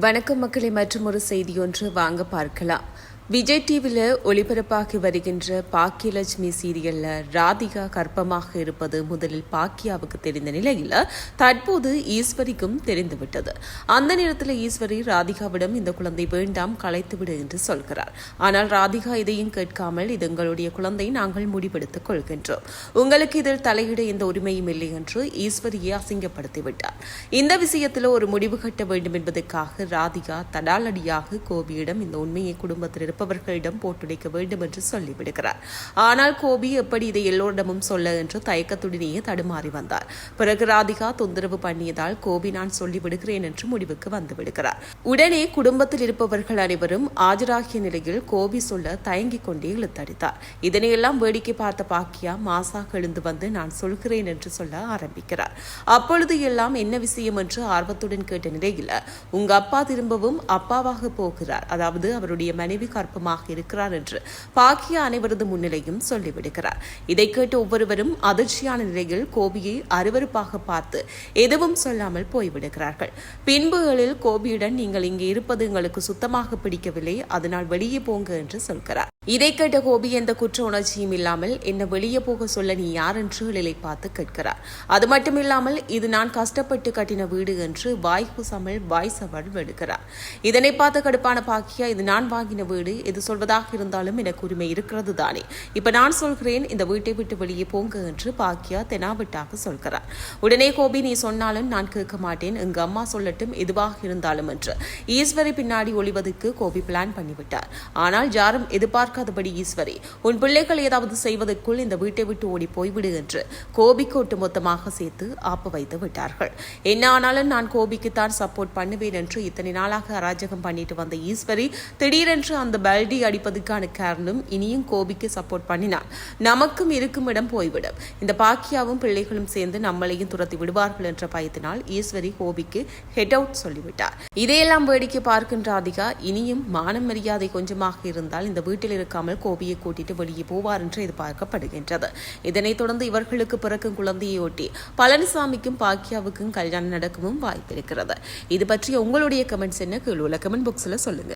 வணக்கம் மக்களை மற்றும் ஒரு செய்தி ஒன்று வாங்க பார்க்கலாம். விஜய் டிவியில் ஒளிபரப்பாகி வருகின்ற பாக்கியலட்சுமி சீரியலில் ராதிகா கர்ப்பமாக இருப்பது முதலில் பாக்கியாவுக்கு தெரிந்த நிலையில் தற்போது ஈஸ்வரிக்கும் தெரிந்துவிட்டது. அந்த நேரத்தில் ஈஸ்வரி ராதிகாவிடம் இந்த குழந்தை வேண்டாம் கலைத்துவிடு என்று சொல்கிறார். ஆனால் ராதிகா இதையும் கேட்காமல் இது எங்களுடைய குழந்தை நாங்கள் முடிவெடுத்துக் கொள்கின்றோம். உங்களுக்கு இதில் தலையிட எந்த உரிமையும் இல்லை என்று ஈஸ்வரியை அசிங்கப்படுத்திவிட்டார் இந்த விஷயத்தில் ஒரு முடிவு கட்ட வேண்டும் என்பதற்காக ராதிகா தடாலடியாக கோபியிடம் இந்த உண்மையை குடும்பத்தில் இருப்பவர்களிடம் போட்டுடைக்க வேண்டும் என்று சொல்லிவிடுகிறார். ஆனால் கோபி எப்படி இதை எல்லோரிடமும் சொல்ல என்று தயக்கத்துடனேயே தடுமாறி வந்தார். பிறகு ராதிகா தொந்தரவு பண்ணியதால் கோபி நான் சொல்லிவிடுகிறேன் என்று முடிவுக்கு வந்துவிடுகிறார். உடனே குடும்பத்தில் இருப்பவர்கள் அனைவரும் ஆஜராகிய நிலையில் கோபி சொல்ல தயங்கிக் கொண்டே இழுத்தடித்தார். இதனையெல்லாம் வேடிக்கை பார்த்த பாக்கியா மாசாக எழுந்து வந்து நான் சொல்கிறேன் என்று சொல்ல ஆரம்பிக்கிறார். அப்பொழுது எல்லாம் என்ன விஷயம் என்று ஆர்வத்துடன் கேட்ட நிலையில் உங்க அப்பா திரும்பவும் அப்பாவாக போகிறார். அதாவது அவருடைய மனைவி கற்பமாக இருக்கிறார் என்று பாக்கிய அனைவரது முன்னிலையும் சொல்லிவிடுகிறார். இதை கேட்டு ஒவ்வொருவரும் அதிர்ச்சியான நிலையில் கோபியை அருவருப்பாக பார்த்து எதுவும் சொல்லாமல் போய்விடுகிறார்கள். பின்புகளில் கோபியுடன் நீங்கள் இங்கே இருப்பது எங்களுக்கு சுத்தமாக பிடிக்கவில்லை. அதனால் வெளியே போங்க என்று சொல்கிறார். இதை கேட்ட கோபி எந்த குற்ற உணர்ச்சியும் இல்லாமல் என்ன வெளியே போக சொல்ல நீ யார் என்று நிலை பார்த்து கேட்கிறார். அது மட்டுமில்லாமல் இது நான் கஷ்டப்பட்டு கட்டின வீடு என்று வாய் குசாமல் வாய் சவால் வெடுக்கிறார் இதனை பார்த்த கடுப்பான பாக்கியா இது நான் வாங்கின வீடு எது சொல்வதாக இருந்தாலும் எனக்கு உரிமை இருக்கிறது தானே. இப்ப நான் சொல்கிறேன் இந்த வீட்டை விட்டு வெளியே போங்க என்று பாக்கியா தெனாவிட்டாக சொல்கிறார். உடனே கோபி நீ சொன்னாலும் நான் கேட்க மாட்டேன். எங்க அம்மா சொல்லட்டும் எதுவாக இருந்தாலும் என்று. ஈஸ்வரி பின்னாடி ஒளிவதற்கு கோபி பிளான் பண்ணிவிட்டார். ஆனால் யாரும் எதிர்பார்க்காதபடி ஈஸ்வரி உன் பிள்ளைகள் ஏதாவது செய்வதற்குள் இந்த வீட்டை விட்டு ஓடி போய்விடு என்று கோபிக்கு ஒட்டுமொத்தமாக சேர்த்து ஆப்பு வைத்து விட்டார்கள். என்ன ஆனாலும் நான் கோபிக்குத்தான் சப்போர்ட் பண்ணுவேன் என்று இத்தனை நாளாக அராஜகம் பண்ணிட்டு வந்த ஈஸ்வரி திடீரென்று அந்த பல்டி அடிப்பதற்கான காரணம் இனியும் கோபிக்கு சப்போர்ட் பண்ணினான் நமக்கும் இருக்கும் இடம் போய்விடும். இந்த பாக்கியாவும் பிள்ளைகளும் சேர்ந்து நம்மளையும் துரத்தி விடுவார்கள் என்ற பயத்தினால் ஈஸ்வரி கோபிக்கு ஹெட் அவுட் சொல்லிவிட்டார். இதையெல்லாம் வேடிக்கை பார்க்கின்ற அதிகா இனியும் மானம் மரியாதை கொஞ்சமாக இருந்தால் இந்த வீட்டில் இருக்காமல் கோபியை கூட்டிட்டு வெளியே போவார் என்று எதிர்பார்க்கப்படுகின்றது. இதனைத் தொடர்ந்து இவர்களுக்கு பிறக்கும் குழந்தையொட்டி பழனிசாமிக்கும் பாக்கியாவுக்கும் கல்யாணம் நடக்கவும் வாய்ப்பிருக்கிறது. இது பற்றி உங்களுடைய கமெண்ட்ஸ் என்ன? கீழ் உள்ள கமெண்ட் பாக்ஸில் சொல்லுங்க.